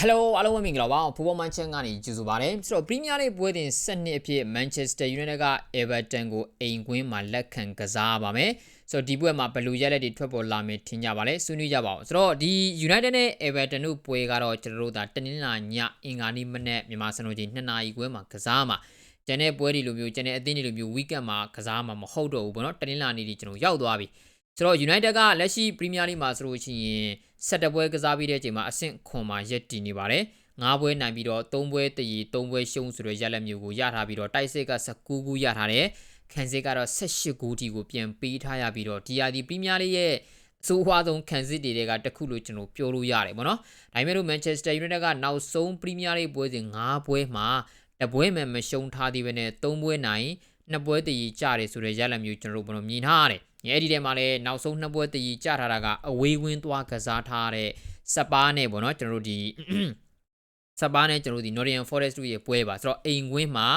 Hello အားလုံးပဲမင်္ဂလာပါဖူဘောမန်ချက်ကနေကြိုဆိုပါရစေဆိုတော့ Premier League ပွဲတင်7နှစ်အဖြစ် Manchester United က Everton ကိုအိမ်ကွင်းမှာလက်ခံကစားပါမယ်ဆိုတော့ဒီပွဲမှာဘယ်လိုရက်လက်တွေထွက်ပေါ်လာမယ်ထင်ကြပါလဲဆွေးနွေးကြပါအောင်ဆိုတော့ဒီ United နဲ့ Everton တို့ပွဲကတော့ကျွန်တော်တို့ဒါတနင်္လာညအင်္ဂါနေ့မနေ့မြန်မာစံတော်ချိန်2နာရီခွဲမှာကစားမှာကျန်တဲ့ပွဲတွေလိုမျိုးကျန်တဲ့အသင်းတွေလိုမျိုး weekend မှာကစားမှာမဟုတ်တော့ဘူးပေါ့နော်တနင်္လာနေ့ဒီကျွန်တော်ရောက်သွားပြီဆိုတော့ United ကလက်ရှိ Premier League မှာဆိုလို့ရှိရင် 7ပွဲကစားပြီးတဲ့အချိန်မှာအဆင့်ခွန်မှာရက်တည်နေပါတယ်9ပွဲနိုင်ပြီးတော့3ပွဲတည်3ပွဲရှုံးဆိုတဲ့ရလက်မျိုးကိုရထားပြီးတော့တိုက်စစ်က19ခုရထားတယ်ခံစစ်ကတော့18ခုထိကိုပြန်ပေးထားရပြီးတော့ဒီယာဒီ Premier League ရဲ့အဆိုးအဝါဆုံးခံစစ်တွေကတစ်ခုလို့ကျွန်တော်ပြောလို့ရတယ်ပေါ့နော်ဒါပေမဲ့လို့ Manchester United ကနောက်ဆုံး Premier League ပွဲစဉ်9ပွဲမှာတပွဲမှမရှုံးထားသေးဘဲနဲ့3ပွဲနိုင်နှစ်ပွဲတည်ကြတယ်ဆိုတဲ့ရလက်မျိုးကျွန်တော်တို့ဘယ်လိုမြင်ထားရတယ်။ အဲဒီထဲမှာလည်းနောက်ဆုံးနှစ်ပွဲတည်ကြထားတာကအဝေးဝင်းသွားကစားထားတဲ့စပါးနဲ့ပေါ့နော်ကျွန်တော်တို့ဒီစပါးနဲ့ကျွန်တော်တို့ဒီ Nottingham Forest တို့ရဲ့ပွဲပါဆိုတော့အိမ်ဝင်းမှာ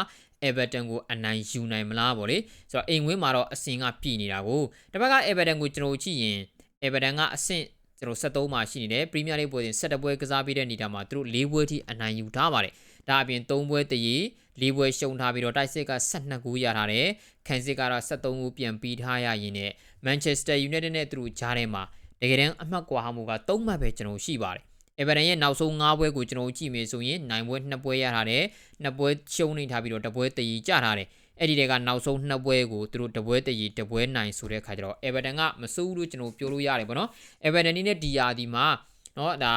Everton ကိုအနိုင်ယူနိုင်မလားပေါ့လေဆိုတော့အိမ်ဝင်းမှာတော့အစင်ကပြည်နေတာကိုတစ်ပတ်က Everton ကိုကျွန်တော်ကြည့်ရင် Everton ကအဆင့် ကျွန်တော်73မှာရှိနေတယ် Premier League ပွဲစဉ်17ပွဲကစားပြီးတဲ့နေရာမှာသူတို့၄ပွဲထိအနိုင်ယူထားပါတယ်ဒါအပြင်3ပွဲတည်၄ပွဲရှုံးထားပြီးတော့တိုက်စစ်က12ခုရထားတယ်ခံစစ်ကတော့73ခုပြန်ပြီးထားရရင်နဲ့ Manchester United နဲ့သူတို့ကြားထဲမှာတကယ်တမ်းအမှတ်ကွာဟမှုက3မှတ်ပဲကျွန်တော်ရှိပါတယ် ။ Everton ရဲ့နောက်ဆုံး9ပွဲကိုကျွန်တော်ကြည့်မယ်ဆိုရင်9ပွဲ2ပွဲရထားတယ်။2ပွဲရှုံးနေထားပြီးတော့2ပွဲတည်ကြထားတယ်။အဲ့ဒီတွေကနောက်ဆုံး2ပွဲကိုသူတို့တပွဲတည်တပွဲနိုင်ဆိုတဲ့အခါကျတော့ Everton ကမစိုးဘူးလို့ကျွန်တော်ပြောလို့ရတယ်ပေါ့နော်။ Everton နည်းနဲ့ဒီယာဒီမှာနော်ဒါ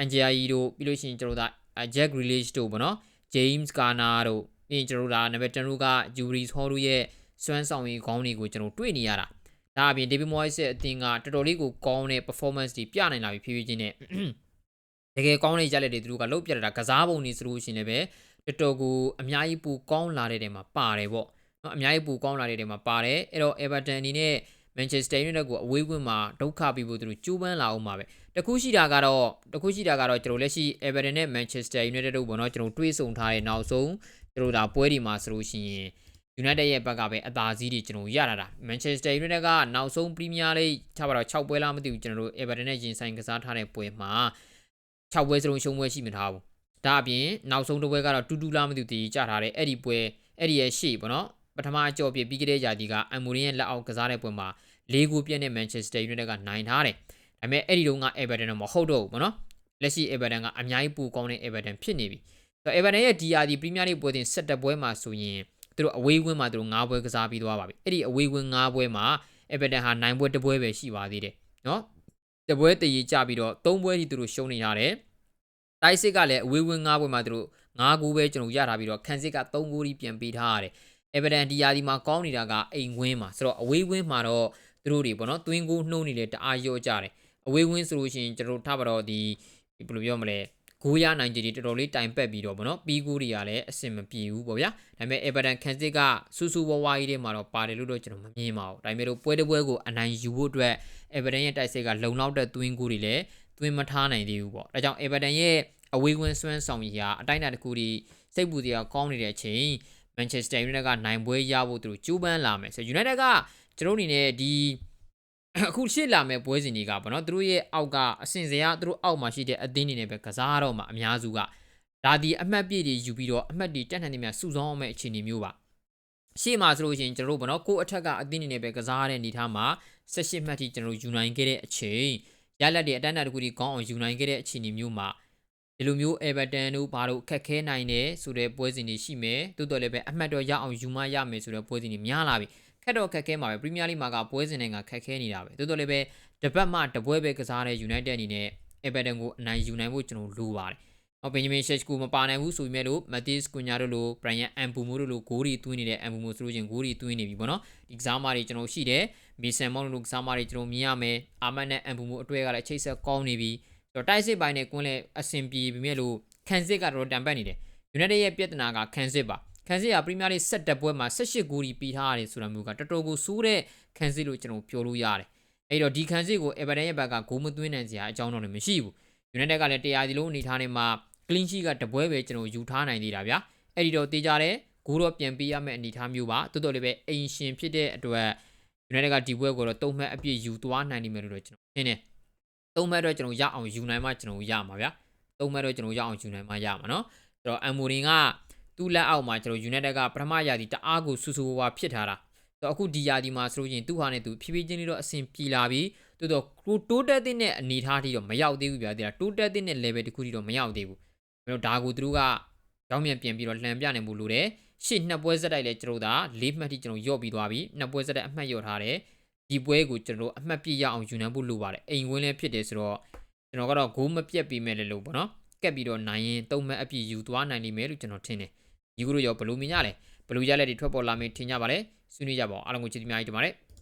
Angelino တို့ပြီးလို့ရှိရင်ကျွန်တော်ဒါ Jack Grealish တို့ပေါ့နော်။ James Garner တို့ပြီးရင်ကျွန်တော်ဒါနံပါတ်10တို့က Yuri Hall တို့ရဲ့စွမ်းဆောင်ရည်ခေါင်းတွေကိုကျွန်တော်တွေ့နေရတာ။ဒါအပြင် David Moyes ရဲ့အသင်းကတော်တော်လေးကိုကောင်းတဲ့ performance တွေပြနိုင်လာပြီဖြည်းဖြည်းချင်းနဲ့ တကယ်ကောင်းတဲ့ရက်လက်တွေသူတို့ကလုတ်ပြတာကစားပုံနေဆိုလို့ရှိရင်လည်းပဲတော်တော်ကိုအများကြီးပူကောင်းလာတဲ့တဲမှာပါတယ်ပေါ့နော်အများကြီးပူကောင်းလာတဲ့တဲမှာပါတယ်အဲ့တော့ Everton အနေနဲ့ Manchester United ကိုအဝေးကွင်းမှာဒုက္ခပြီးဖို့သူတို့ကြိုးပမ်းလာအောင်ပါပဲတခုရှိတာကတော့တခုရှိတာကတော့ကျွန်တော်လက်ရှိ Everton နဲ့ Manchester United တို့ပေါ့နော်ကျွန်တော်တွေးဆုံထားတဲ့နောက်ဆုံးကျွန်တော်ဒါပွဲဒီမှာဆိုလို့ရှိရင် United ရဲ့ဘက်ကပဲအသာစီးတွေကျွန်တော်ရတာတာ Manchester United ကနောက်ဆုံး Premier League ထားပါတော့6ပွဲလားမသိဘူးကျွန်တော်တို့ Everton နဲ့ရင်ဆိုင်ကစားထားတဲ့ပွဲမှာ 6ပွဲစလုံးရှုံးပွဲရှိမထားဘူးဒါအပြင်နောက်ဆုံးတစ်ပွဲကတော့တူတူလားမသိဘူးတည်ကြထားတယ်အဲ့ဒီပွဲအဲ့ဒီရဲ့ရှေ့ပေါ့နော်ပထမအကြော့ပြပြီးကြတဲ့ຢာဒီကအမ်မိုရင်ရဲ့လက်အောက်ကစားတဲ့ပွဲမှာ၄ဂိုးပြည့်တဲ့ Manchester United ကနိုင်ထားတယ်ဒါပေမဲ့အဲ့ဒီတုန်းက Everton တော့မဟုတ်တော့ဘူးပေါ့နော်လက်ရှိ Everton ကအများကြီးပိုကောင်းတဲ့ Everton ဖြစ်နေပြီဆိုတော့ Everton ရဲ့ DR ဒီ Premier League ပွဲတင်17ပွဲမှာဆိုရင်သူတို့အဝေးဝင်းမှာသူတို့9ပွဲကစားပြီးသွားပါပြီအဲ့ဒီအဝေးဝင်း9ပွဲမှာ Everton ဟာ9ပွဲတစ်ပွဲပဲရှိပါသေးတယ်နော် တပွဲတည်ကြပြီးတော့3ပွဲထိသူတို့ရှုံးနေရတယ်တိုက်စစ်ကလည်းအဝေးဝင်း9ပွဲမှာသူတို့9ဂိုးပဲကျွန်တော်ရထားပြီးတော့ခန်းစစ်က3ဂိုးထိပြန်ပေးထားရတယ် Everton ဒီယာဒီမှာကောင်းနေတာကအိမ်ဝင်းမှာဆိုတော့အဝေးဝင်းမှာတော့သူတို့တွေပေါ့နော်တွင်းကိုနှိုးနေလေတအားရော့ကြတယ်အဝေးဝင်းဆိုလို့ရှိရင်ကျွန်တော်ထားပါတော့ဒီဘယ်လိုပြောမလဲ ဂိုးရနိုင်ကြည်တော်တော်လေးတိုင်ပက်ပြီးတော့ဗောနော်ပြီးကိုတွေကလည်းအဆင်မပြေဘူးပေါ့ဗျာဒါပေမဲ့ Everton ခန်းစစ်ကစူးစူးဝဝကြီးတွေမှာတော့ပါတယ်လို့တော့ကျွန်တော်မမြင်ပါဘူးဒါပေမဲ့လို့ပွဲတစ်ပွဲကိုအနိုင်ယူဖို့အတွက် Everton ရဲ့တိုက်စစ်ကလုံလောက်တဲ့သွင်းကိုတွေလည်းသွင်းမထားနိုင်သေးဘူးပေါ့ဒါကြောင့် Everton ရဲ့အဝေးဝင်းစွမ်းဆောင်ရည်ဟာအတိုင်းအတာတစ်ခုဒီစိတ်ပူစရာကောင်းနေတဲ့အချိန် Manchester United ကနိုင်ပွဲရဖို့သူတို့ကြိုးပမ်းလာမယ်ဆို United ကကျွန်တော်အနေနဲ့ဒီ အခုရှေ့လာမဲ့ပွဲစဉ်တွေကဗောနော်သူတို့ရဲ့အောက်ကအစင်စရာသူတို့အောက်မှာရှိတဲ့အသင်းတွေနဲ့ပဲကစားတော့မှအများစုကဒါဒီအမှတ်ပြည့်တွေယူပြီးတော့အမှတ်တွေတက်နိုင်နေမြစုဆောင်းအောင်မဲ့အခြေအနေမျိုးပါရှေ့မှာဆိုလို့ရှိရင်ကျွန်တော်တို့ဗောနော်ကိုယ့်အထက်ကအသင်းတွေနဲ့ပဲကစားရတဲ့အနေထားမှာ18မှတ်ထိကျွန်တော်ယူနိုင်ခဲ့တဲ့အချိန်ရလက်တွေအတန်းတာတခုဒီကောင်းအောင်ယူနိုင်ခဲ့တဲ့အခြေအနေမျိုးမှာဒီလိုမျိုး Everton တို့ဘာလို့ခက်ခဲနိုင်တယ်ဆိုတဲ့ပွဲစဉ်တွေရှိမယ်တိုးတော်လည်းပဲအမှတ်တော့ရအောင်ယူမရမယ်ဆိုတဲ့ပွဲစဉ်တွေများလာပြီ ခက်တော့ခက်ခဲမှာပဲ Premier League မှာကပွဲစဉ်တွေကခက်ခဲနေတာပဲတိုးတော်လည်းပဲတပတ်မှတပွဲပဲကစားတဲ့ United အနေနဲ့ Everton ကိုအနိုင်ယူနိုင်ဖို့ကျွန်တော်လိုပါတယ်ဟောဘင်ဂျမင်ရှက်ကိုမပါနိုင်ဘူးဆိုပေမဲ့လို့မက်တီစ်ကွန်ညာတို့လိုဘရိုင်ယန်အမ်ဘူမိုတို့လိုဂိုးတွေသွင်းနေတဲ့အမ်ဘူမိုဆိုလို့ချင်းဂိုးတွေသွင်းနေပြီပေါ့နော်ဒီကစားမတွေကျွန်တော်ရှိတယ်မီဆန်မောင်တို့လိုကစားမတွေကျွန်တော်မြင်ရမယ်အာမတ်နဲ့အမ်ဘူမိုအတွဲကလည်းချိတ်ဆက်ကောင်းနေပြီဆိုတော့တိုက်စစ်ပိုင်းနဲ့ကွင်းလဲအဆင်ပြေပြီမဲ့လို့ခံစစ်ကတော့တံပတ်နေတယ် United ရဲ့ပြဿနာကခံစစ်ပါ ခံစစ်က Premier League 17ပွဲမှာ18ဂိုးကြီးပြီးထားရတယ်ဆိုတာမျိုးကတော်တော်ကိုစိုးတဲ့ခံစစ်လို့ကျွန်တော်ပြောလို့ရတယ်အဲ့တော့ဒီခံစစ်ကို Everton ရဲ့ဘက်ကဂိုးမသွင်းနိုင်စရာအကြောင်းတော့လည်းမရှိဘူး United ကလည်းတရားစီလုံးအနေထားနေမှာ clean sheet ကတပွဲပဲကျွန်တော်ယူထားနိုင်သေးတာဗျာအဲ့ဒီတော့တေးကြတယ်ဂိုးတော့ပြန်ပေးရမယ့်အနေထားမျိုးပါတိုးတော်လေးပဲအိမ်ရှင်ဖြစ်တဲ့အတွက် United ကဒီပွဲကိုတော့တုံးမှတ်အပြည့်ယူသွားနိုင်နေမယ်လို့တော့ကျွန်တော်ထင်တယ်တုံးမှတ်တော့ကျွန်တော်ရအောင်ယူနိုင်မှကျွန်တော်ရမှာဗျာသုံးမဲ့တော့ကျွန်တော်ရအောင်ယူနိုင်မှရမှာနော်ဆိုတော့အမ်မိုရင်က သူ့လက်အောက်မှာကျွန်တော် United ကပထမရာသီတအားကိုဆူဆူဝါဖြစ်ထားတာဆိုတော့အခုဒီရာသီမှာဆိုလို့ရှိရင်သူ့ဟာနဲ့သူဖြည်းဖြည်းချင်းလေးတော့အဆင်ပြေလာပြီတိုးတော့ကိုတိုးတက်တဲ့နဲ့အနေထားထိတော့မရောက်သေးဘူးဗျာဒီကတိုးတက်တဲ့နဲ့ level တစ်ခုထိတော့မရောက်သေးဘူးအဲ့တော့ဒါကိုသူတို့ကကြောင်းမြန်ပြန်ပြီးတော့လှန်ပြနိုင်မှုလို့တယ်ရှေ့နှစ်ပွဲဆက်တိုက်လဲကျွန်တော်တို့ဒါ၄မှတ်ထိကျွန်တော်ရော့ပြီးသွားပြီနှစ်ပွဲဆက်တိုက်အမှတ်ရော့ထားတယ်ဒီပွဲကိုကျွန်တော်တို့အမှတ်ပြရအောင်ယူနိုင်ဖို့လိုပါတယ်အိမ်ဝင်းလည်းဖြစ်တယ်ဆိုတော့ကျွန်တော်ကတော့ဂိုးမပြတ်ပြီးမဲ့လေလို့ပေါ့နော်ကက်ပြီးတော့နိုင်ရင်သုံးမှတ်အပြည့်ယူသွားနိုင်လိမ့်မယ်လို့ကျွန်တော်ထင်တယ် ဒီကုတို့ရောဘယ်လိုမြင်ကြလဲဘယ်လိုရလဲဒီထွက်ပေါ်လာမယ်ထင်ကြပါလဲဆွေးနွေးကြပါအောင်အားလုံးကိုကျေးဇူးများကြီးတင်ပါတယ်